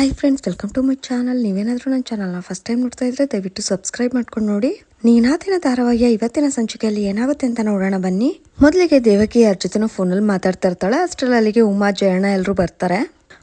Hi friends welcome to my channel ನೀವೇನಾದರೂ ನನ್ನ ಚಾನಲ್ನ ಫಸ್ಟ್ ಟೈಮ್ ನೋಡ್ತಾ ಇದ್ರೆ ದಯವಿಟ್ಟು ಸಬ್ಸ್ಕ್ರೈಬ್ ಮಾಡ್ಕೊಂಡು ನೋಡಿ. ನೀನಾದಿನ ಧಾರಾವಾಹಿಯ ಇವತ್ತಿನ ಸಂಚಿಕೆಯಲ್ಲಿ ಏನಾಗುತ್ತೆ ಅಂತ ನೋಡೋಣ ಬನ್ನಿ. ಮೊದಲಿಗೆ ದೇವಕಿ ಯಾರ ಜೊತೆನೋ ಫೋನಲ್ಲಿ ಮಾತಾಡ್ತಾ ಇರ್ತಾಳೆ. ಅಷ್ಟರಲ್ಲಿ ಅಲ್ಲಿಗೆ ಉಮಾ, ಜಯಣ್ಣ ಎಲ್ಲರೂ ಬರ್ತಾರೆ.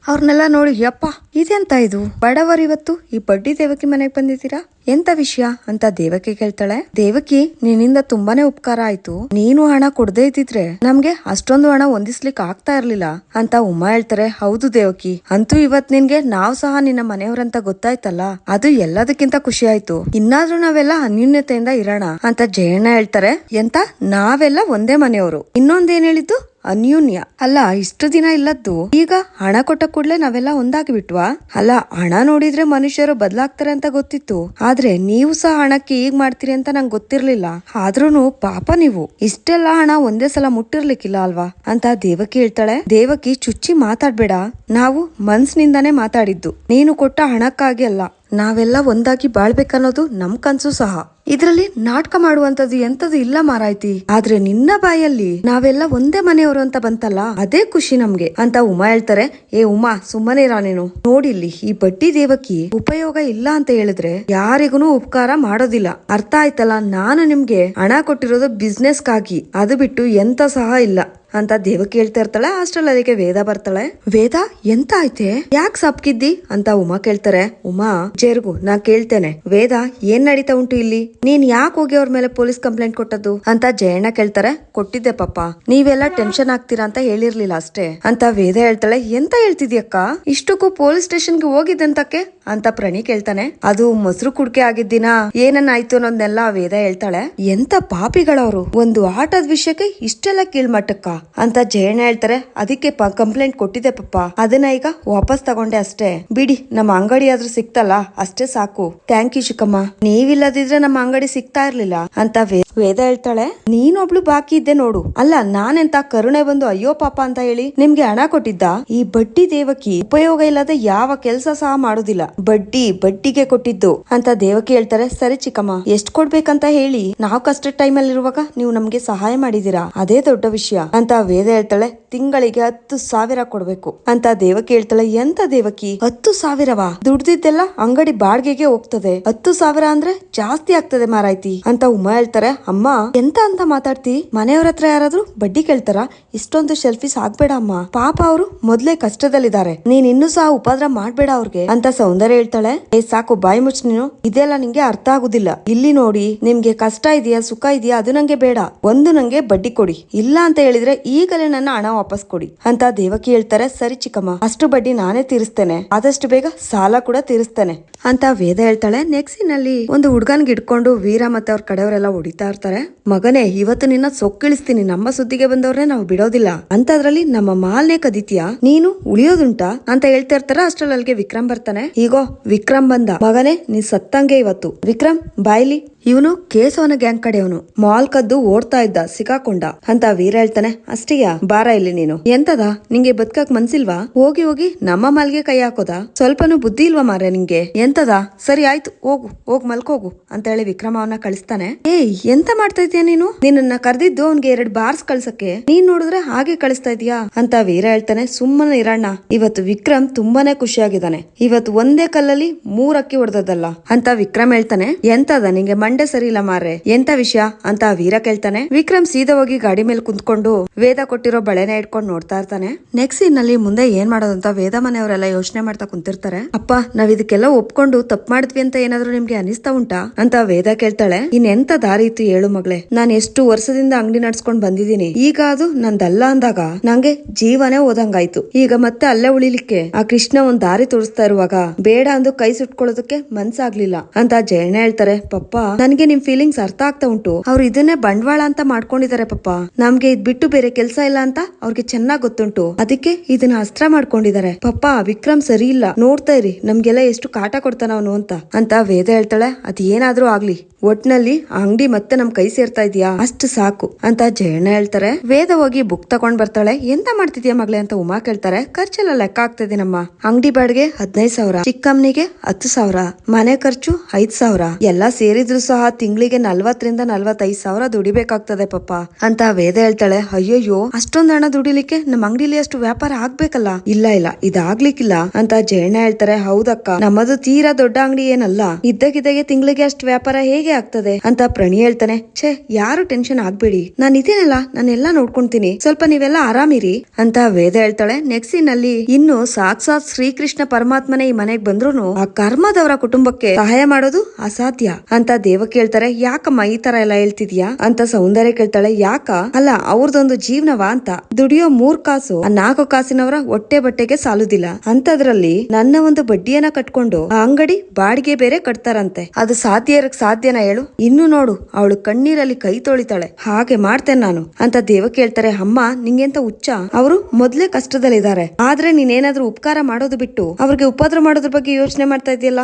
ಅವ್ರನ್ನೆಲ್ಲ ನೋಡಿ, ಯಪ್ಪ, ಇದೆಂತ ಇದು? ಬಡವರು ಇವತ್ತು ಈ ಬಡ್ಡಿ ದೇವಕಿ ಮನೆಗೆ ಬಂದಿದ್ದೀರಾ? ಎಂತ ವಿಷಯ? ಅಂತ ದೇವಕಿ ಕೇಳ್ತಾಳೆ. ದೇವಕಿ, ನಿನ್ನಿಂದ ತುಂಬಾನೇ ಉಪಕಾರ ಆಯ್ತು. ನೀನು ಹಣ ಕೊಡದೇ ಇದ್ದಿದ್ರೆ ನಮ್ಗೆ ಅಷ್ಟೊಂದು ಹಣ ಹೊಂದಿಸ್ಲಿಕ್ಕೆ ಆಗ್ತಾ ಇರ್ಲಿಲ್ಲ ಅಂತ ಉಮಾ ಹೇಳ್ತಾರೆ. ಹೌದು ದೇವಕಿ, ಅಂತೂ ಇವತ್ ನಿನ್ಗೆ ನಾವ್ ಸಹ ನಿನ್ನ ಮನೆಯವರಂತ ಗೊತ್ತಾಯ್ತಲ್ಲ? ಅದು ಎಲ್ಲದಕ್ಕಿಂತ ಖುಷಿ ಆಯ್ತು. ಇನ್ನಾದ್ರೂ ನಾವೆಲ್ಲ ಅನ್ಯೂನ್ಯತೆಯಿಂದ ಇರೋಣ ಅಂತ ಜಯಣ್ಣ ಹೇಳ್ತಾರೆ. ಎಂತ? ನಾವೆಲ್ಲ ಒಂದೇ ಮನೆಯವರು. ಇನ್ನೊಂದೇನ್ ಹೇಳಿದ್ದು? ಅನ್ಯೂನ್ಯ. ಅಲ್ಲ, ಇಷ್ಟು ದಿನ ಇಲ್ಲದ್ದು? ಈಗ ಹಣ ಕೊಟ್ಟ ಕೂಡ್ಲೆ ನಾವೆಲ್ಲ ಒಂದಾಗಿ ಬಿಟ್ವಾ ಅಲ್ಲ, ಹಣ ನೋಡಿದ್ರೆ ಮನುಷ್ಯರು ಬದಲಾಗ್ತಾರೆ ಅಂತ ಗೊತ್ತಿತ್ತು. ಆದ್ರೆ ನೀವು ಸಹ ಹಣಕ್ಕೆ ಈಗ ಮಾಡ್ತೀರಿ ಅಂತ ನಂಗೆ ಗೊತ್ತಿರ್ಲಿಲ್ಲ. ಆದ್ರೂನು ಪಾಪ ನೀವು. ಇಷ್ಟೆಲ್ಲ ಹಣ ಒಂದೇ ಸಲ ಮುಟ್ಟಿರ್ಲಿಕ್ಕಿಲ್ಲ ಅಲ್ವಾ? ಅಂತ ದೇವಕಿ ಹೇಳ್ತಾಳೆ. ದೇವಕಿ ಚುಚ್ಚಿ ಮಾತಾಡ್ಬೇಡ. ನಾವು ಮನ್ಸ್ನಿಂದಾನೇ ಮಾತಾಡಿದ್ದು. ನೀನು ಕೊಟ್ಟ ಹಣಕ್ಕಾಗಿ ಅಲ್ಲ. ನಾವೆಲ್ಲ ಒಂದಾಗಿ ಬಾಳ್ಬೇಕನ್ನೋದು ನಮ್ ಕನ್ಸು ಸಹ. ಇದ್ರಲ್ಲಿ ನಾಟಕ ಮಾಡುವಂತದ್ದು ಎಂತದ್ದು ಇಲ್ಲ ಮಾರಾಯ್ತಿ. ಆದ್ರೆ ನಿನ್ನ ಬಾಯಲ್ಲಿ ನಾವೆಲ್ಲ ಒಂದೇ ಮನೆಯವರು ಅಂತ ಬಂತಲ್ಲ, ಅದೇ ಖುಷಿ ನಮ್ಗೆ. ಅಂತ ಉಮಾ ಹೇಳ್ತಾರೆ, ಏ ಉಮಾ, ಸುಮ್ಮನೆ ಇರ ನೀನು. ನೋಡಿಲ್ಲಿ ಈ ಬಡ್ಡಿ ದೇವಕಿ ಉಪಯೋಗ ಇಲ್ಲ ಅಂತ ಹೇಳಿದ್ರೆ ಯಾರಿಗೂ ಉಪಕಾರ ಮಾಡೋದಿಲ್ಲ. ಅರ್ಥ ಆಯ್ತಲ್ಲ, ನಾನು ನಿಮ್ಗೆ ಹಣ ಕೊಟ್ಟಿರೋದು ಬಿಸ್ನೆಸ್ಗಾಗಿ ಅದು ಬಿಟ್ಟು ಎಂತ ಸಹ ಇಲ್ಲ. ಅಂತ ದೇವಕಿ ಕೇಳ್ತಾ ಇರ್ತಾಳೆ, ಅಷ್ಟ್ರಲ್ಲಿ ಅದಕ್ಕೆ ವೇದ ಬರ್ತಾಳೆ. ವೇದ, ಎಂತ ಐತೆ? ಯಾಕೆ ಸಪ್ಕಿದ್ದಿ ಅಂತ ಉಮಾ ಕೇಳ್ತಾರೆ. ಉಮಾ, ಜೇರ್ಗು, ನಾ ಕೇಳ್ತೇನೆ. ವೇದ, ಏನ್ ನಡೀತಾ ಉಂಟು ಇಲ್ಲಿ? ನೀನ್ ಯಾಕೆ ಹೋಗಿ ಅವ್ರ ಮೇಲೆ ಪೊಲೀಸ್ ಕಂಪ್ಲೇಂಟ್ ಕೊಟ್ಟದ್ದು? ಅಂತ ಜಯಣ್ಣ ಕೇಳ್ತಾರೆ. ಕೊಟ್ಟಿದ್ದೆ ಪಾಪ. ನೀವೆಲ್ಲ ಟೆನ್ಷನ್ ಆಗ್ತೀರಾ ಅಂತ ಹೇಳಿರ್ಲಿಲ್ಲ ಅಷ್ಟೇ. ಅಂತ ವೇದ ಹೇಳ್ತಾಳೆ. ಎಂತ ಹೇಳ್ತಿದ್ಯಕ್ಕ? ಇಷ್ಟಕ್ಕೂ ಪೊಲೀಸ್ ಸ್ಟೇಷನ್ಗೆ ಹೋಗಿದ್ದಂತಕ್ಕೆ ಅಂತ ಪ್ರಣಿ ಕೇಳ್ತಾನೆ. ಅದು ಮೊಸರು ಕುಡ್ಕೆ ಆಗಿದ್ದಿನ ಏನನ್ನಾಯ್ತು ಅನ್ನೋದನ್ನೆಲ್ಲ ವೇದ ಹೇಳ್ತಾಳೆ. ಎಂತ ಪಾಪಿಗಳವ್ರು. ಒಂದು ಆಟದ ವಿಷಯಕ್ಕೆ ಇಷ್ಟೆಲ್ಲ ಕೀಳ್ಮಟ್ಟಕ್ಕ? ಅಂತ ಜಯಣ್ಣ ಹೇಳ್ತಾರೆ. ಅದಕ್ಕೆ ಕಂಪ್ಲೇಂಟ್ ಕೊಟ್ಟಿದ್ದೆ ಪಪ್ಪ. ಅದನ್ನ ಈಗ ವಾಪಸ್ ತಗೊಂಡೆ ಅಷ್ಟೇ. ಬಿಡಿ, ನಮ್ಮ ಅಂಗಡಿ ಆದ್ರೂ ಸಿಕ್ತಲ್ಲ? ಅಷ್ಟೇ ಸಾಕು. ಥ್ಯಾಂಕ್ ಯು ಶುಕಮ್ಮ ನೀವಿಲ್ಲದಿದ್ರೆ ನಮ್ಮ ಅಂಗಡಿ ಸಿಗ್ತಾ ಇರ್ಲಿಲ್ಲ ಅಂತ ವೇದ ಹೇಳ್ತಾಳೆ. ನೀನೊಬ್ಳು ಬಾಕಿ ಇದ್ದೆ ನೋಡು. ಅಲ್ಲ, ನಾನೆಂತ ಕರುಣೆ ಬಂದು ಅಯ್ಯೋ ಪಾಪ ಅಂತ ಹೇಳಿ ನಿಮ್ಗೆ ಹಣ ಕೊಟ್ಟಿದ್ದ? ಈ ಬಡ್ಡಿ ದೇವಕಿ ಉಪಯೋಗ ಇಲ್ಲದೆ ಯಾವ ಕೆಲಸ ಸಹ ಮಾಡುದಿಲ್ಲ. ಬಡ್ಡಿ ಬಡ್ಡಿಗೆ ಕೊಟ್ಟಿದ್ದು. ಅಂತ ದೇವಕಿ ಹೇಳ್ತಾರೆ, ಸರಿ ಚಿಕ್ಕಮ್ಮ, ಎಷ್ಟ್ ಕೊಡ್ಬೇಕಂತ ಹೇಳಿ. ನಾವು ಕಷ್ಟ ಟೈಮ್ ಅಲ್ಲಿ ಇರುವಾಗ ನೀವು ನಮ್ಗೆ ಸಹಾಯ ಮಾಡಿದೀರಾ ಅದೇ ದೊಡ್ಡ ವಿಷಯ. ಅಂತ ವೇದ ಹೇಳ್ತಾಳೆ, ತಿಂಗಳಿಗೆ ಹತ್ತು ಸಾವಿರ ಕೊಡ್ಬೇಕು. ಅಂತ ದೇವಕಿ ಹೇಳ್ತಾಳೆ, ಎಂತ ದೇವಕಿ? ಹತ್ತು ಸಾವಿರವಾ? ದುಡ್ದಿದ್ದೆಲ್ಲ ಅಂಗಡಿ ಬಾಡ್ಗೆಗೆ ಹೋಗ್ತದೆ. ಹತ್ತು ಸಾವಿರ ಅಂದ್ರೆ ಜಾಸ್ತಿ ಆಗ್ತದೆ ಮಾರಾಯ್ತಿ. ಅಂತ ಉಮಾ ಹೇಳ್ತಾರೆ, ಅಮ್ಮ, ಎಂತ ಅಂತ ಮಾತಾಡ್ತಿ? ಮನೆಯವ್ರ ಹತ್ರ ಯಾರಾದ್ರೂ ಬಡ್ಡಿ ಕೇಳ್ತಾರ? ಇಷ್ಟೊಂದು ಸೆಲ್ಫೀಸ್ ಆಗ್ಬೇಡ ಅಮ್ಮ. ಪಾಪ ಅವರು ಮೊದ್ಲೇ ಕಷ್ಟದಲ್ಲಿದ್ದಾರೆ. ನೀನ್ ಇನ್ನೂ ಸಹ ಉಪದ್ರ ಮಾಡ್ಬೇಡ ಅವ್ರಿಗೆ. ಅಂತ ಸೌಂದರ್ಯ ಹೇಳ್ತಾಳೆ, ಏ ಸಾಕು ಬಾಯಿ ಮುಚ್ಚ ನೀನು ಇದೆಲ್ಲ ನಿಂಗೆ ಅರ್ಥ ಆಗುದಿಲ್ಲ. ಇಲ್ಲಿ ನೋಡಿ, ನಿಮ್ಗೆ ಕಷ್ಟ ಇದೆಯಾ, ಸುಖ ಇದೆಯಾ, ಅದು ನಂಗೆ ಬೇಡ. ಒಂದು ನಂಗೆ ಬಡ್ಡಿ ಕೊಡಿ. ಇಲ್ಲ ಅಂತ ಹೇಳಿದ್ರೆ ಈಗಲೇ ನನ್ನ ಹಣ ವಾಪಸ್ ಕೊಡಿ. ಅಂತ ದೇವಕಿ ಹೇಳ್ತಾರೆ, ಸರಿ ಚಿಕ್ಕಮ್ಮ, ಅಷ್ಟು ಬಡ್ಡಿ ನಾನೇ ತೀರಿಸ್ತೇನೆ. ಆದಷ್ಟು ಬೇಗ ಸಾಲ ಕೂಡ ತೀರಿಸ್ತೇನೆ. ಅಂತ ವೇದ ಹೇಳ್ತಾಳೆ. ನೆಕ್ಸ್ಟ್ನಲ್ಲಿ ಒಂದು ಹುಡ್ಗನ್ಗೆ ಇಟ್ಕೊಂಡು ವೀರ ಮತ್ತೆ ಅವ್ರ ಕಡೆಯವರೆಲ್ಲ ಹೊಡಿತಾ ಇರ್ತಾರೆ. ಮಗನೇ, ಇವತ್ತು ನಿನ್ನ ಸೊಕ್ಕಿಳಿಸ್ತೀನಿ. ನಮ್ಮ ಸುದ್ದಿಗೆ ಬಂದವ್ರನ್ನೇ ನಾವು ಬಿಡೋದಿಲ್ಲ. ಅಂತದ್ರಲ್ಲಿ ನಮ್ಮ ಮಾಲ್ನೇ ಕದಿತೀಯ? ನೀನು ಉಳಿಯೋದುಂಟಾ? ಅಂತ ಹೇಳ್ತಾ ಇರ್ತಾರ. ಅಷ್ಟ್ರಲ್ಲಿ ಅಲ್ಲಿಗೆ ವಿಕ್ರಮ್ ಬರ್ತಾನೆ. ಈಗೋ ವಿಕ್ರಮ್ ಬಂದ. ಮಗನೇ ನೀ ಸತ್ತಂಗೆ ಇವತ್ತು. ವಿಕ್ರಮ್ ಬಾಯ್ಲಿ. ಇವನು ಕೇಸವನ ಗ್ಯಾಂಗ್ ಕಡೆಯವನು. ಮಾಲ್ ಕದ್ದು ಓಡ್ತಾ ಇದ್ದ, ಸಿಕ್ಕಾಕೊಂಡ. ಅಂತ ವೀರ ಹೇಳ್ತಾನೆ ಅಷ್ಟಿಯ ಬಾರ ಇಲ್ಲಿ ನೀನು. ಎಂತದ? ನಿಂಗೆ ಬದುಕಕ್ ಮನ್ಸಿಲ್ವಾ? ಹೋಗಿ ಹೋಗಿ ನಮ್ಮ ಮಾಲ್ಗೆ ಕೈ ಹಾಕೋದ? ಸ್ವಲ್ಪನೂ ಬುದ್ಧಿ ಇಲ್ವಾ ಮಾರೆ ನಿಂಗೆ? ಎಂತದ? ಸರಿ ಆಯ್ತು, ಹೋಗು, ಹೋಗ್ ಮಲ್ಕೋಗು ಅಂತ ಹೇಳಿ ವಿಕ್ರಮ ಅವನ ಕಳಿಸ್ತಾನೆ. ಏಯ್, ಎಂತ ಮಾಡ್ತಾ ಇದೀಯ ನೀನು? ನಿನ್ನ ಕರೆದಿದ್ದು ಅವ್ನ್ಗೆ ಎರಡ್ ಬಾರ್ಸ್ ಕಳ್ಸಕ್ಕೆ. ನೀನ್ ನೋಡಿದ್ರೆ ಹಾಗೆ ಕಳಿಸ್ತಾ ಇದೀಯಾ? ಅಂತ ವೀರ ಹೇಳ್ತಾನೆ, ಸುಮ್ಮನೆ ಇರಣ್ಣ. ಇವತ್ತು ವಿಕ್ರಮ್ ತುಂಬಾನೇ ಖುಷಿಯಾಗಿದ್ದಾನೆ. ಇವತ್ತು ಒಂದೇ ಕಲ್ಲಲ್ಲಿ ಮೂರಕ್ಕಿ ಹೊಡೆದದಲ್ಲ ಅಂತ ವಿಕ್ರಮ್ ಹೇಳ್ತಾನೆ, ಎಂತದ? ನಿಂಗೆ ಮಂಡೆ ಸರಿ ಇಲ್ಲ ಮಾರ್ರೆ. ಎಂತ ವಿಷಯ? ಅಂತ ವೀರ ಕೇಳ್ತಾನೆ. ವಿಕ್ರಮ್ ಸೀದಾ ಹೋಗಿ ಗಾಡಿ ಮೇಲೆ ಕುಂತ್ಕೊಂಡು ವೇದ ಕೊಟ್ಟಿರೋ ಬಳೆನ ಇಟ್ಕೊಂಡು ನೋಡ್ತಾ ಇರ್ತಾನೆ. ನೆಕ್ಸ್ಟ್ನಲ್ಲಿ ಮುಂದೆ ಏನ್ ಮಾಡೋದಂತ ವೇದ ಮನೆಯವರೆಲ್ಲ ಯೋಚನೆ ಮಾಡ್ತಾ ಕುಂತಿರ್ತಾರೆ. ಅಪ್ಪ, ನಾವ್ ಇದಕ್ಕೆಲ್ಲ ಒಪ್ಕೊಂಡು ತಪ್ಪು ಮಾಡಿದ್ವಿ ಅಂತ ಏನಾದ್ರು ನಿಮ್ಗೆ ಅನಿಸ್ತಾ ಉಂಟಾ? ಅಂತ ವೇದ ಕೇಳ್ತಾಳೆ. ಇನ್ ಎಂತ ದಾರಿ ಇತ್ತು ಹೇಳು ಮಗಳೇ. ನಾನ್ ಎಷ್ಟು ವರ್ಷದಿಂದ ಅಂಗಡಿ ನಡ್ಸ್ಕೊಂಡ್ ಬಂದಿದ್ದೀನಿ. ಈಗ ಅದು ನಂದಲ್ಲ ಅಂದಾಗ ನಂಗೆ ಜೀವನೇ ಹೋದಂಗಾಯ್ತು. ಈಗ ಮತ್ತೆ ಅಲ್ಲೇ ಉಳಿಲಿಕ್ಕೆ ಆ ಕೃಷ್ಣ ಒಂದ್ ದಾರಿ ತೋರಿಸ್ತಾ ಇರುವಾಗ ಬೇಡ ಅಂದು ಕೈ ಸುಟ್ಕೊಳ್ಳೋದಕ್ಕೆ ಮನ್ಸಾಗ್ಲಿಲ್ಲ ಅಂತ ಜಯಣ್ಣ ಹೇಳ್ತಾರೆ. ಪಪ್ಪ ನನಗೆ ನಿಮ್ ಫೀಲಿಂಗ್ಸ್ ಅರ್ಥ ಆಗ್ತಾ ಉಂಟು. ಅವ್ರು ಇದನ್ನೇ ಬಂಡವಾಳ ಅಂತ ಮಾಡ್ಕೊಂಡಿದ್ದಾರೆ ಪಪ್ಪ. ನಮ್ಗೆ ಇದ್ ಬಿಟ್ಟು ಬೇರೆ ಕೆಲ್ಸ ಇಲ್ಲ ಅಂತ ಅವ್ರಿಗೆ ಚೆನ್ನಾಗ್ ಗೊತ್ತುಂಟು. ಅದಕ್ಕೆ ಇದನ್ನ ಅಸ್ತ್ರ ಮಾಡ್ಕೊಂಡಿದ್ದಾರೆ ಪಪ್ಪ, ವಿಕ್ರಮ್ ಸರಿ ಇಲ್ಲ. ನೋಡ್ತಾ ಇರಿ, ನಮ್ಗೆಲ್ಲ ಎಷ್ಟು ಕಾಟ ಕೊಡ್ತಾನ ಅವನು ಅಂತ. ಅಂತ ವೇದ ಹೇಳ್ತಾಳೆ ಅದ್ ಏನಾದ್ರೂ ಆಗ್ಲಿ. ಒಟ್ನಲ್ಲಿ ಆ ಅಂಗಡಿ ಮತ್ತೆ ನಮ್ ಕೈ ಸೇರ್ತಾ ಇದೆಯಾ? ಅಷ್ಟು ಸಾಕು ಅಂತ ಜಯಣ್ಣ ಹೇಳ್ತಾರೆ. ವೇದ ಹೋಗಿ ಬುಕ್ ತಗೊಂಡ್ ಬರ್ತಾಳೆ. ಎಂತ ಮಾಡ್ತಿದ್ಯಾ ಮಗಳೇ ಅಂತ ಉಮಾ ಕೇಳ್ತಾರೆ. ಖರ್ಚೆಲ್ಲ ಲೆಕ್ಕ ಆಗ್ತದೆ ನಮ್ಮ. ಅಂಗಡಿ ಬಾಡಿಗೆ ಹದಿನೈದು ಸಾವಿರ. ಚಿಕ್ಕಮ್ಮನಿಗೆ ಹತ್ತು ಸಾವಿರ. ಮನೆ ಖರ್ಚು ಐದ್ ಸಾವಿರ. ಎಲ್ಲಾ ಸೇರಿದ್ರು ಸಹ ತಿಂಗಳಿಗೆ ನಲ್ವತ್ತರಿಂದ ನಲ್ವತ್ತೈದು ಸಾವಿರ ದುಡಿಬೇಕಾಗ್ತದೆ ಪಾಪ ಅಂತ ವೇದ ಹೇಳ್ತಾಳೆ, ಅಯ್ಯಯ್ಯೋ, ಅಷ್ಟೊಂದ್ ಹಣ ದುಡಿಲಿಕ್ಕೆ ನಮ್ಮ ಅಂಗಡಿಲಿ ಅಷ್ಟು ವ್ಯಾಪಾರ ಆಗ್ಬೇಕಲ್ಲ? ಇಲ್ಲ ಇಲ್ಲ ಇದಾಗ್ಲಿಕ್ಕಿಲ್ಲ ಅಂತ ಜಯಣ್ಣ ಹೇಳ್ತಾರೆ. ಹೌದಕ್ಕ, ನಮ್ಮದು ತೀರಾ ದೊಡ್ಡ ಅಂಗಡಿ ಏನಲ್ಲ ಇದ್ದಕ್ಕಿದ್ದಾಗೆ ತಿಂಗಳಿಗೆ ಅಷ್ಟು ವ್ಯಾಪಾರ ಹೇಗೆ ಆಗ್ತದೆ? ಅಂತ ಪ್ರಣಿ ಹೇಳ್ತಾನೆ. ಛೇ, ಯಾರು ಟೆನ್ಷನ್ ಆಗ್ಬೇಡಿ. ನಾನು ಇದೇನಲ್ಲ ನಾನೆಲ್ಲ ನೋಡ್ಕೊಂತೀನಿ. ಸ್ವಲ್ಪ ನೀವೆಲ್ಲ ಆರಾಮಿರಿ, ಅಂತ ವೇದ ಹೇಳ್ತಾಳೆ. ನೆಕ್ಸ್ಟ್ನಲ್ಲಿ ಇನ್ನು ಸಾಕ್ಷಾತ್ ಶ್ರೀಕೃಷ್ಣ ಪರಮಾತ್ಮನೇ ಈ ಮನೆಗೆ ಬಂದ್ರು ಆ ಕರ್ಮದವರ ಕುಟುಂಬಕ್ಕೆ ಸಹಾಯ ಮಾಡೋದು ಅಸಾಧ್ಯ ಅಂತ ದೇವ ಕೇಳ್ತಾರೆ, ಯಾಕಮ್ಮ ಈ ತರ ಎಲ್ಲ ಹೇಳ್ತಿದ್ಯಾ? ಅಂತ ಸೌಂದರ್ಯ ಕೇಳ್ತಾಳೆ, ಯಾಕ? ಅಲ್ಲ, ಅವ್ರದೊಂದು ಜೀವನವ ಅಂತ. ದುಡಿಯೋ ಮೂರ್ ಕಾಸು, ಆ ನಾಲ್ಕು ಕಾಸಿನವರ ಹೊಟ್ಟೆ ಬಟ್ಟೆಗೆ ಸಾಲುದಿಲ್ಲ. ಅಂತದ್ರಲ್ಲಿ ನನ್ನ ಒಂದು ಬಡ್ಡಿಯನ್ನ ಕಟ್ಕೊಂಡು, ಆ ಅಂಗಡಿ ಬಾಡಿಗೆ ಬೇರೆ ಕಟ್ತಾರಂತೆ. ಅದು ಸಾಧ್ಯ ಇರಕ್ ಸಾಧ್ಯನಾ ಹೇಳು? ಇನ್ನು ನೋಡು, ಅವಳು ಕಣ್ಣೀರಲ್ಲಿ ಕೈ ತೊಳಿತಾಳೆ. ಹಾಗೆ ಮಾಡ್ತೇನೆ ನಾನು. ಅಂತ ದೇವ ಕೇಳ್ತಾರೆ, ಅಮ್ಮ, ನಿಂಗೆಂತ ಹುಚ್ಚ. ಅವರು ಮೊದ್ಲೇ ಕಷ್ಟದಲ್ಲಿದ್ದಾರೆ. ಆದ್ರೆ ನೀನೇನಾದ್ರೂ ಉಪಕಾರ ಮಾಡೋದು ಬಿಟ್ಟು, ಅವ್ರಿಗೆ ಉಪದ್ರ ಮಾಡೋದ್ರ ಬಗ್ಗೆ ಯೋಚನೆ ಮಾಡ್ತಾ ಇದೆಯಲ್ಲ?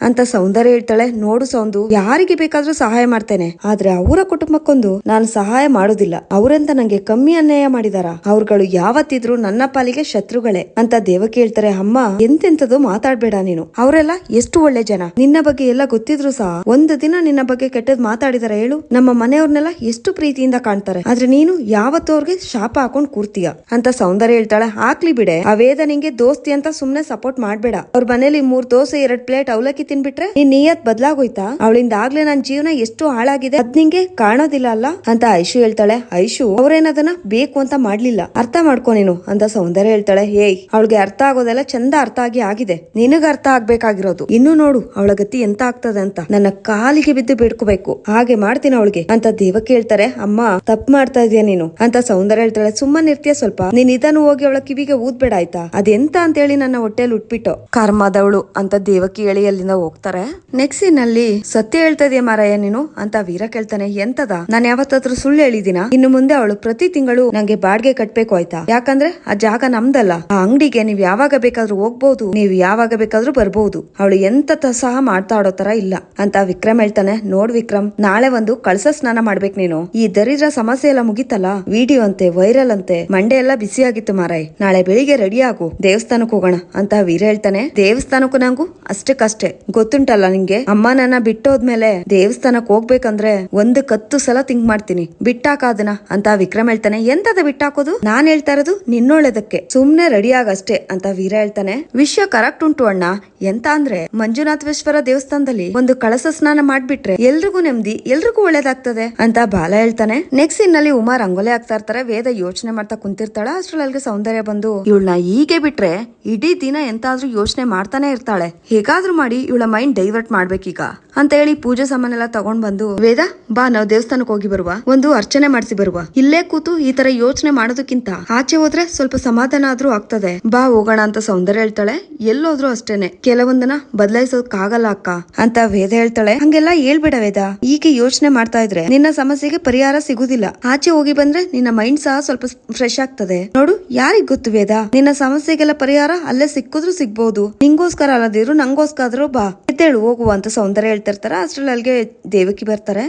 ಅಂತ ಸೌಂದರ್ಯ ಹೇಳ್ತಾಳೆ. ನೋಡು ಸೌಂದು, ಯಾರಿಗೆ ಬೇಕಾದ್ರೂ ಸಹಾಯ ಮಾಡ್ತೇನೆ. ಆದ್ರೆ ಅವರ ಕುಟುಂಬಕ್ಕೊಂದು ನಾನು ಸಹಾಯ ಮಾಡೋದಿಲ್ಲ. ಅವರಂತ ನಂಗೆ ಕಮ್ಮಿ ಅನ್ಯಾಯ ಮಾಡಿದಾರ? ಅವ್ರುಗಳು ಯಾವತ್ತಿದ್ರು ನನ್ನ ಪಾಲಿಗೆ ಶತ್ರುಗಳೇ ಅಂತ ದೇವಕಿ ಹೇಳ್ತಾರೆ. ಅಮ್ಮ ಎಂತೆಂತದು ಮಾತಾಡ್ಬೇಡ ನೀನು. ಅವರೆಲ್ಲ ಎಷ್ಟು ಒಳ್ಳೆ ಜನ. ನಿನ್ನ ಬಗ್ಗೆ ಎಲ್ಲ ಗೊತ್ತಿದ್ರು ಸಹ ಒಂದು ದಿನ ನಿನ್ನ ಬಗ್ಗೆ ಕೆಟ್ಟದ್ ಮಾತಾಡಿದಾರ ಹೇಳು. ನಮ್ಮ ಮನೆಯವ್ರನ್ನೆಲ್ಲ ಎಷ್ಟು ಪ್ರೀತಿಯಿಂದ ಕಾಣ್ತಾರೆ. ಆದ್ರೆ ನೀನು ಯಾವತ್ತೂ ಅವ್ರಿಗೆ ಶಾಪ ಹಾಕೊಂಡ್ ಕೂರ್ತೀಯ ಅಂತ ಸೌಂದರ್ಯ ಹೇಳ್ತಾಳೆ. ಹಾಕ್ಲಿ ಬಿಡೆ, ಆ ವೇದ ನಿಂಗೆ ದೋಸ್ತಿ ಅಂತ ಸುಮ್ನೆ ಸಪೋರ್ಟ್ ಮಾಡ್ಬೇಡ. ಅವ್ರ ಮನೇಲಿ ಮೂರ್ ದೋಸೆ, ಎರಡ್ ಪ್ಲೇಟ್ ಅವಲಕ್ಕಿ ತಿನ್ಬಿಟ್ರೆ? ನಿನ್ ನಿಯತ್ ಬದ್ಲಾಗೋಯ್ತಾ? ಅವಳಿಂದ ಆಗ್ಲೇ ನನ್ ಜೀವನ ಎಷ್ಟು ಹಾಳಾಗಿದೆ? ಅದ್ ನಿಂಗೆ ಕಾಣೋದಿಲ್ಲ ಅಲ್ಲ? ಅಂತ ಐಶು ಹೇಳ್ತಾಳೆ. ಐಶು, ಅವ್ರೇನದನ್ನ ಬೇಕು ಅಂತ ಮಾಡ್ಲಿಲ್ಲ. ಅರ್ಥ ಮಾಡ್ಕೊ ನೀನು ಅಂತ ಸೌಂದರ್ಯ ಹೇಳ್ತಾಳೆ. ಏಯ್, ಅವಳಿಗೆ ಅರ್ಥ ಆಗೋದೆಲ್ಲ ಚಂದ ಅರ್ಥ ಆಗಿ ಆಗಿದೆ. ನಿನಗ ಅರ್ಥ ಆಗ್ಬೇಕಾಗಿರೋದು. ಇನ್ನು ನೋಡು ಅವಳ ಗತಿ ಎಂತ ಆಗ್ತದೆ ಅಂತ. ನನ್ನ ಕಾಲಿಗೆ ಬಿದ್ದು ಬಿಡ್ಕೋಬೇಕು. ಹಾಗೆ ಮಾಡ್ತೀನಿ ಅವಳಿಗೆ ಅಂತ ದೇವಕ್ಕೆ ಹೇಳ್ತಾರೆ ಅಮ್ಮ, ತಪ್ಪು ಮಾಡ್ತಾ ಇದೀಯ ನೀನು? ಅಂತ ಸೌಂದರ್ಯ ಹೇಳ್ತಾಳೆ. ಸುಮ್ಮನೆ ಇರ್ತೀಯ ಸ್ವಲ್ಪ? ನೀನ್ ಇದನ್ನು ಹೋಗಿ ಅವಳ ಕಿವಿಗೆ ಊದ್ಬೇಡ ಆಯ್ತಾ? ಅದೆಂತ ಅಂತ ಹೇಳಿ ನನ್ನ ಹೊಟ್ಟೆಯಲ್ಲಿ ಉಟ್ಬಿಟ್ಟು. ಕರ್ಮದವಳು ಅಂತ ದೇವಕಿ ಹೇಳಿ ಹೋಗ್ತಾರೆ. ನೆಕ್ಸ್ಟ್ನಲ್ಲಿ ಸತ್ಯ ಹೇಳ್ತಾ ಇದೆಯಾ ಮಾರಾಯ ನೀನು? ಅಂತ ವೀರ ಕೇಳ್ತಾನೆ, ಎಂತದ? ನಾನು ಯಾವತ್ತಾದ್ರೂ ಸುಳ್ಳು ಹೇಳಿದಿನ ಇನ್ನು ಮುಂದೆ ಅವಳು ಪ್ರತಿ ತಿಂಗಳು ನಂಗೆ ಬಾಡ್ಗೆ ಕಟ್ಬೇಕು ಆಯ್ತಾ? ಯಾಕಂದ್ರೆ, ಆ ಜಾಗ ನಮ್ದಲ್ಲ. ಆ ಅಂಗಡಿಗೆ ನೀವ್ ಯಾವಾಗ ಬೇಕಾದ್ರೂ ಹೋಗ್ಬಹುದು ನೀವ್ ಯಾವಾಗ ಬೇಕಾದ್ರೂ ಬರ್ಬಹುದು ಅವಳು ಎಂತ ಸಹ ಮಾಡ್ತಾ ಆಡೋ ತರ ಇಲ್ಲ ಅಂತ ವಿಕ್ರಮ್ ಹೇಳ್ತಾನೆ. ನೋಡ್ ವಿಕ್ರಮ್, ನಾಳೆ ಒಂದು ಕಳಸ ಸ್ನಾನ ಮಾಡ್ಬೇಕು ನೀನು. ಈ ದರಿದ್ರ ಸಮಸ್ಯೆ ಎಲ್ಲ ಮುಗಿತಲ್ಲ? ವಿಡಿಯೋ ಅಂತೆ, ವೈರಲ್ ಅಂತೆ, ಮಂಡೆ ಎಲ್ಲ ಬಿಸಿ ಆಗಿತ್ತು ಮಾರಾಯ್. ನಾಳೆ ಬೆಳಿಗ್ಗೆ ರೆಡಿ ಆಗು. ದೇವಸ್ಥಾನಕ್ಕೆ ಹೋಗೋಣ, ಅಂತ ವೀರ ಹೇಳ್ತಾನೆ. ದೇವಸ್ಥಾನಕ್ಕೂ ನಂಗೂ ಅಷ್ಟಕ್ಕಷ್ಟೇ. ಗೊತ್ತುಂಟಲ್ಲ ನಿಂಗೆ? ಅಮ್ಮ ನನ್ನ ಬಿಟ್ಟೋದ್ಮೇಲೆ ದೇವಸ್ಥಾನಕ್ ಹೋಗ್ಬೇಕಂದ್ರೆ ಒಂದ್ ಕತ್ತು ಸಲ ತಿಂಕ್ ಮಾಡ್ತೀನಿ. ಬಿಟ್ಟಾಕಾದನ ಅಂತ ವಿಕ್ರಮ್ ಹೇಳ್ತಾನೆ. ಎಂತದ ಬಿಟ್ಟಾಕೋದು? ನಾನ್ ಹೇಳ್ತಾ ಇರೋದು ನಿನ್ನೊಳ್ಳೆದಕ್ಕೆ. ಸುಮ್ನೆ ರೆಡಿ ಆಗಷ್ಟೇ ಅಂತ ವೀರ ಹೇಳ್ತಾನೆ. ವಿಷಯ ಕರೆಕ್ಟ್ ಉಂಟು ಅಣ್ಣ. ಎಂತ ಅಂದ್ರೆ ಮಂಜುನಾಥೇಶ್ವರ ದೇವಸ್ಥಾನದಲ್ಲಿ ಒಂದು ಕಳಸ ಸ್ನಾನ ಮಾಡ್ಬಿಟ್ರೆ ಎಲ್ರಿಗೂ ನೆಮ್ಮದಿ, ಎಲ್ರಿಗೂ ಒಳ್ಳೇದಾಗ್ತದೆ ಅಂತ ಬಾಲ ಹೇಳ್ತಾನೆ. ನೆಕ್ಸ್ಟ್ ಇನ್ನಲ್ಲಿ ಉಮಾ ರಂಗೋಲೆ ಆಗ್ತಾ ಇರ್ತಾರೆ. ವೇದ ಯೋಚನೆ ಮಾಡ್ತಾ ಕುಂತಿರ್ತಾಳ. ಅಷ್ಟ್ರಲ್ಲಿ ಸೌಂದರ್ಯ ಬಂದು ಇವಳನ್ನ ಹೀಗೆ ಬಿಟ್ರೆ ಇಡೀ ದಿನ ಎಂತಾದ್ರೂ ಯೋಚನೆ ಮಾಡ್ತಾನೆ ಇರ್ತಾಳೆ. ಹೇಗಾದ್ರೂ ಮಾಡಿ ಇವಳ ಮೈಂಡ್ ಡೈವರ್ಟ್ ಮಾಡ್ಬೇಕೀಗ ಅಂತ ಹೇಳಿ ಪೂಜೆ ಸಾಮಾನೆಲ್ಲ ತಗೊಂಡ್ ಬಂದು, ವೇದ, ಬಾ, ನಾವು ದೇವಸ್ಥಾನಕ್ಕೆ ಹೋಗಿ ಬರುವ. ಒಂದು ಅರ್ಚನೆ ಮಾಡಿಸಿ ಬರುವ. ಇಲ್ಲೇ ಕೂತು ಈ ತರ ಯೋಚನೆ ಮಾಡೋದಕ್ಕಿಂತ ಆಚೆ ಹೋದ್ರೆ ಸ್ವಲ್ಪ ಸಮಾಧಾನ ಆದ್ರೂ ಆಗ್ತದೆ. ಬಾ, ಹೋಗೋಣ ಅಂತ ಸೌಂದರ್ಯ ಹೇಳ್ತಾಳೆ. ಎಲ್ಲೋದ್ರು ಅಷ್ಟೇನೆ. ಕೆಲವೊಂದನ್ನ ಬದಲಾಯಿಸೋದಕ್ಕಾಗಲ್ಲ ಅಕ್ಕ ಅಂತ ವೇದ ಹೇಳ್ತಾಳೆ. ಹಂಗೆಲ್ಲ ಹೇಳ್ಬೇಡ ವೇದ. ಈಗ ಯೋಚನೆ ಮಾಡ್ತಾ ಇದ್ರೆ ನಿನ್ನ ಸಮಸ್ಯೆಗೆ ಪರಿಹಾರ ಸಿಗುದಿಲ್ಲ. ಆಚೆ ಹೋಗಿ ಬಂದ್ರೆ ನಿನ್ನ ಮೈಂಡ್ ಸಹ ಸ್ವಲ್ಪ ಫ್ರೆಶ್ ಆಗ್ತದೆ. ನೋಡು, ಯಾರಿಗ್ ಗೊತ್ತು ವೇದ? ನಿನ್ನ ಸಮಸ್ಯೆಗೆಲ್ಲ ಪರಿಹಾರ ಅಲ್ಲೇ ಸಿಕ್ಕಿದ್ರು ಸಿಗ್ಬಹುದು ನಿಂಗೋಸ್ಕರ ಅಲ್ಲದಿದ್ರು ನಂಗೋಸ್ಕರ ಬಾ. ಎದ್ದೇಳು ಹೋಗುವ ಅಂತ ಸೌಂದರ್ಯ ಹೇಳ್ತಿರ್ತಾರೆ ಅಷ್ಟರಲ್ಲಿ ಅಲ್ಲಿಗೆ ದೇವಕಿ ಬರ್ತಾರೆ.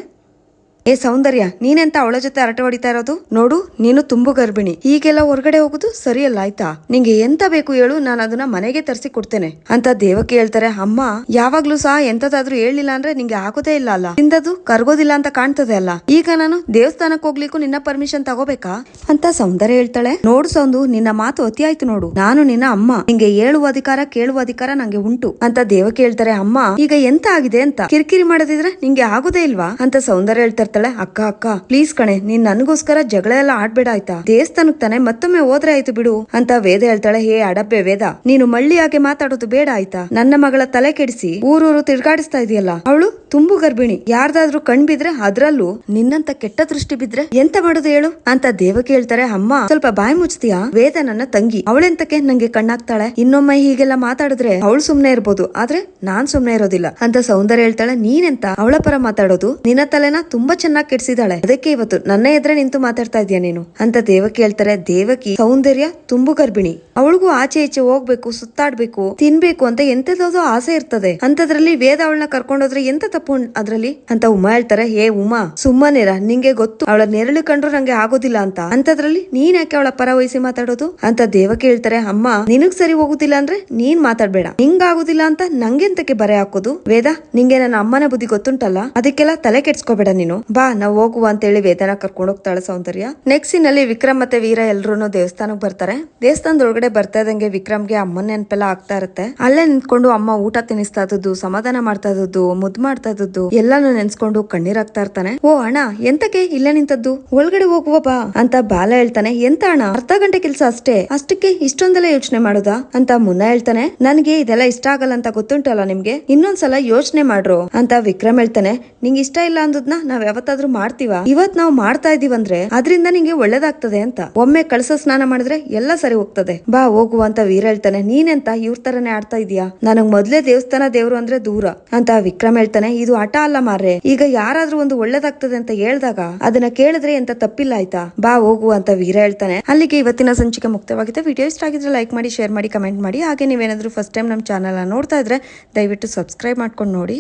ಏ ಸೌಂದರ್ಯ, ನೀನೆಂತ ಅವಳ ಜೊತೆ ಹರಟೆ ಹೊಡಿತಾ ಇರೋದು? ನೋಡು, ನೀನು ತುಂಬು ಗರ್ಭಿಣಿ. ಹೀಗೆಲ್ಲ ಹೊರಗಡೆ ಹೋಗುದು ಸರಿಯಲ್ಲ ಆಯ್ತಾ ನಿಂಗೆ ಎಂತ ಬೇಕು ಹೇಳು, ನಾನು ಅದನ್ನ ಮನೆಗೆ ತರಿಸಿ ಕೊಡ್ತೇನೆ. ಅಂತ ದೇವಕಿ ಹೇಳ್ತಾರೆ ಅಮ್ಮ, ಯಾವಾಗ್ಲೂ ಸಹ ಎಂತದಾದ್ರೂ ಹೇಳಿಲ್ಲ ಅಂದ್ರೆ ನಿಂಗೆ ಆಗೋದೇ ಇಲ್ಲ ಅಲ್ಲ? ತಿಂದದು ಕರ್ಗೋದಿಲ್ಲ ಅಂತ ಕಾಣ್ತದೆ ಅಲ್ಲ? ಈಗ ನಾನು ದೇವಸ್ಥಾನಕ್ಕೆ ಹೋಗ್ಲಿಕ್ಕೂ ನಿನ್ನ ಪರ್ಮಿಷನ್ ತಗೋಬೇಕಾ? ಅಂತ ಸೌಂದರ್ಯ ಹೇಳ್ತಾಳೆ. ನೋಡು ಸೌಂದು, ನಿನ್ನ ಮಾತು ಅತಿ ಆಯ್ತು ನೋಡು. ನಾನು ನಿನ್ನ ಅಮ್ಮ. ನಿಂಗೆ ಹೇಳುವ ಅಧಿಕಾರ, ಕೇಳುವ ಅಧಿಕಾರ ನಂಗೆ ಉಂಟು. ಅಂತ ದೇವಕಿ ಹೇಳ್ತಾರೆ ಅಮ್ಮ, ಈಗ ಎಂತ ಆಗಿದೆ ಅಂತ? ಕಿರಿಕಿರಿ ಮಾಡದಿದ್ರೆ ನಿಂಗೆ ಆಗೋದೇ ಇಲ್ವಾ? ಅಂತ ಸೌಂದರ್ಯ ಹೇಳ್ತಾ ಇರ್ತಾಳೆ ಅಕ್ಕ ಅಕ್ಕ ಪ್ಲೀಸ್ ಕಣೆ, ನೀನ್ ನನ್ಗೋಸ್ಕರ ಜಗಳ ಎಲ್ಲ ಆಡ್ಬೇಡ ಆಯ್ತಾ? ದೇವಸ್ಥಾನಕ್ ತಾನೆ ಮತ್ತೊಮ್ಮೆ ಹೋದ್ರೆ ಆಯ್ತು ಬಿಡು, ಅಂತ ವೇದ ಹೇಳ್ತಾಳೆ, ಹೇ ಅಡಬ್ಬೆ ವೇದ, ನೀನು ಮಳ್ಳಿ ಹಾಗೆ ಮಾತಾಡೋದು ಬೇಡ ಆಯ್ತಾ? ನನ್ನ ಮಗಳ ತಲೆ ಕೆಡಿಸಿ ಊರೂರು ತಿರ್ಗಾಡಿಸ್ತಾ ಇದೆಯಲ್ಲ, ಅವಳು ತುಂಬು ಗರ್ಭಿಣಿ, ಯಾರ್ದಾದ್ರೂ ಕಣ್ ಬಿದ್ರೆ ಅದ್ರಲ್ಲೂ ನಿನ್ನಂತ ಕೆಟ್ಟ ದೃಷ್ಟಿ ಬಿದ್ರೆ ಎಂತ ಮಾಡುದು ಹೇಳು? ಅಂತ ದೇವಕಿ ಹೇಳ್ತಾರೆ, ಅಮ್ಮ, ಸ್ವಲ್ಪ ಬಾಯಿ ಮುಚ್ತೀಯಾ? ವೇದ ನನ್ನ ತಂಗಿ ಅವಳೆಂತಕ್ಕೆ ನಂಗೆ ಕಣ್ಣಾಗ್ತಾಳೆ? ಇನ್ನೊಮ್ಮೆ ಹೀಗೆಲ್ಲ ಮಾತಾಡಿದ್ರೆ ಅವಳು ಸುಮ್ನೆ ಇರ್ಬೋದು, ಆದ್ರೆ ನಾನ್ ಸುಮ್ನೆ ಇರೋದಿಲ್ಲ. ಅಂತ ಸೌಂದರ್ಯ ಹೇಳ್ತಾಳೆ, ನೀನೆಂತ ಅವಳ ಪರ ಮಾತಾಡೋದು? ನಿನ್ನ ತಲೆನ ತುಂಬಾ ಚೆನ್ನಾಗಿ ಕೆಡ್ಸಿದಾಳೆ. ಅದಕ್ಕೆ ಇವತ್ತು ನನ್ನ ಎದ್ರೆ ನಿಂತು ಮಾತಾಡ್ತಾ ಇದೀಯ ನೀನು? ಅಂತ ದೇವಕಿ ಹೇಳ್ತಾರೆ ದೇವಕಿ, ಸೌಂದರ್ಯ ತುಂಬು ಗರ್ಭಿಣಿ. ಅವಳಿಗೂ ಆಚೆ ಈಚೆ ಹೋಗ್ಬೇಕು, ಸುತ್ತಾಡ್ಬೇಕು, ತಿನ್ಬೇಕು ಅಂತ ಎಂತದೋ ಆಸೆ ಇರ್ತದೆ. ಅಂತದ್ರಲ್ಲಿ ವೇದ ಅವಳನ್ನ ಕರ್ಕೊಂಡೋದ್ರೆ ಎಂತ ತಪ್ಪು ಅದ್ರಲ್ಲಿ? ಅಂತ ಉಮಾ ಹೇಳ್ತಾರೆ. ಏ ಉಮಾ, ಸುಮ್ಮನೆರ. ನಿಂಗೆ ಗೊತ್ತು. ಅವಳ ನೆರಳು ಕಂಡ್ರು ನಂಗೆ ಆಗೋದಿಲ್ಲ ಅಂತ. ಅಂತದ್ರಲ್ಲಿ ನೀನ್ ಯಾಕೆ ಅವಳ ಪರ ವಹಿಸಿ ಮಾತಾಡೋದು? ಅಂತ ದೇವಕಿ ಹೇಳ್ತಾರೆ ಅಮ್ಮ, ನಿನಗ್ ಸರಿ ಹೋಗುದಿಲ್ಲ ಅಂದ್ರೆ ನೀನ್ ಮಾತಾಡ್ಬೇಡ. ನಿಂಗ್ ಆಗುದಿಲ್ಲ ಅಂತ ನಂಗೆಂತಕ್ಕೆ ಬರೆ ಹಾಕೋದು? ವೇದ, ನಿಂಗೆ ನನ್ನ ಅಮ್ಮನ ಬುದ್ಧಿ ಗೊತ್ತುಂಟಲ್ಲ? ಅದಕ್ಕೆಲ್ಲ ತಲೆ ಕೆಡ್ಸ್ಕೋಬೇಡ ನೀನು. ಬಾ, ನಾವ್ ಹೋಗುವ ಅಂತ ಹೇಳಿ ವೇದನ ಕರ್ಕೊಂಡು ಹೋಗ್ತಾಳೆ ಸೌಂದರ್ಯ. ನೆಕ್ಸ್ಟ್ನಲ್ಲಿ ವಿಕ್ರಮ್ ಮತ್ತೆ ವೀರ ಎಲ್ರು ದೇವಸ್ಥಾನಕ್ಕೆ ಬರ್ತಾರೆ. ದೇವಸ್ಥಾನದೊಳಗಡೆ ಬರ್ತಾ ಇದ್ದಂಗೆ ವಿಕ್ರಮ್ಗೆ ಅಮ್ಮನ ನೆನಪೆಲ್ಲ ಆಗ್ತಾ ಇರುತ್ತೆ. ಅಲ್ಲೇ ನಿಂತ್ಕೊಂಡು ಅಮ್ಮ ಊಟ ತಿನ್ನಿಸ್ತಾ ಇದ್ದದ್ದು, ಸಮಾಧಾನ ಮಾಡ್ತಾ ಇದ್ದದ್ದು ಮುದ್ ಮಾಡ್ತಾ ಇದ್ದದ್ದು, ಎಲ್ಲಾನು ನೆನ್ಸ್ಕೊಂಡು ಕಣ್ಣೀರಾಗ್ತಾ ಇರ್ತಾನೆ. ಓ, ಅಣ್ಣ, ಎಂತಕ್ಕೆ ಇಲ್ಲೇ ನಿಂತದ್ದು? ಒಳಗಡೆ ಹೋಗುವ ಬಾ ಅಂತ ಬಾಲ ಹೇಳ್ತಾನೆ. ಎಂತ ಅಣ್ಣ, ಅರ್ಧ ಗಂಟೆ ಕೆಲ್ಸ ಅಷ್ಟೇ? ಅಷ್ಟಕ್ಕೆ ಇಷ್ಟೊಂದೆಲ್ಲ ಯೋಚನೆ ಮಾಡುದಾ? ಅಂತ ಮುನ್ನ ಹೇಳ್ತಾನೆ. ನನಗೆ ಇದೆಲ್ಲ ಇಷ್ಟ ಆಗಲ್ಲ ಅಂತ ಗೊತ್ತುಂಟಲ್ಲ ನಿಮ್ಗೆ? ಇನ್ನೊಂದ್ಸಲ ಯೋಚನೆ ಮಾಡ್ರು ಅಂತ ವಿಕ್ರಮ್ ಹೇಳ್ತಾನೆ. ನಿಂಗೆ ಇಷ್ಟ ಇಲ್ಲ ಅಂದದ್ನ ನಾವ್ ಯಾವತ್ತಾದ್ರೂ ಮಾಡ್ತೀವ? ಇವತ್ ನಾವು ಮಾಡ್ತಾ ಇದೀವಂದ್ರೆ ಅದರಿಂದ ನಿಂಗೆ ಒಳ್ಳೇದಾಗ್ತದೆ ಅಂತ. ಒಮ್ಮೆ ಕಳಸ ಸ್ನಾನ ಮಾಡಿದ್ರೆ ಎಲ್ಲ ಸರಿ ಹೋಗ್ತದೆ. ಬಾ ಹೋಗುವ ಅಂತ ವೀರ ಹೇಳ್ತಾನೆ ನೀನೆಂತ ಇವ್ರ ತರನೇ ಆಡ್ತಾ ಇದೀಯಾ? ನನಗ್ ಮೊದ್ಲೇ ದೇವಸ್ಥಾನ ದೇವ್ರು ಅಂದ್ರೆ ದೂರ. ಅಂತ ವಿಕ್ರಮ್ ಹೇಳ್ತಾನೆ, ಇದು ಆಟ ಅಲ್ಲ ಮಾರ್ರೆ. ಈಗ ಯಾರಾದ್ರೂ ಒಂದು ಒಳ್ಳೇದಾಗ್ತದೆ ಅಂತ ಹೇಳ್ದಾಗ ಅದನ್ನ ಕೇಳಿದ್ರೆ ಎಂತ ತಪ್ಪಿಲ್ಲ ಆಯ್ತಾ? ಬಾ ಹೋಗುವ ಅಂತ ವೀರ ಹೇಳ್ತಾನೆ ಅಲ್ಲಿಗೆ ಇವತ್ತಿನ ಸಂಚಿಕೆ ಮುಕ್ತವಾಗಿದೆ. ವಿಡಿಯೋ ಇಷ್ಟ ಆಗಿದ್ರೆ ಲೈಕ್ ಮಾಡಿ, ಶೇರ್ ಮಾಡಿ, ಕಮೆಂಟ್ ಮಾಡಿ. ಹಾಗೆ ನೀವೇನಾದ್ರೂ ಫಸ್ಟ್ ಟೈಮ್ ನಮ್ಮ ಚಾನಲ್ ನೋಡ್ತಾ ಇದ್ರೆ ದಯವಿಟ್ಟು ಸಬ್ಸ್ಕ್ರೈಬ್ ಮಾಡ್ಕೊಂಡು ನೋಡಿ.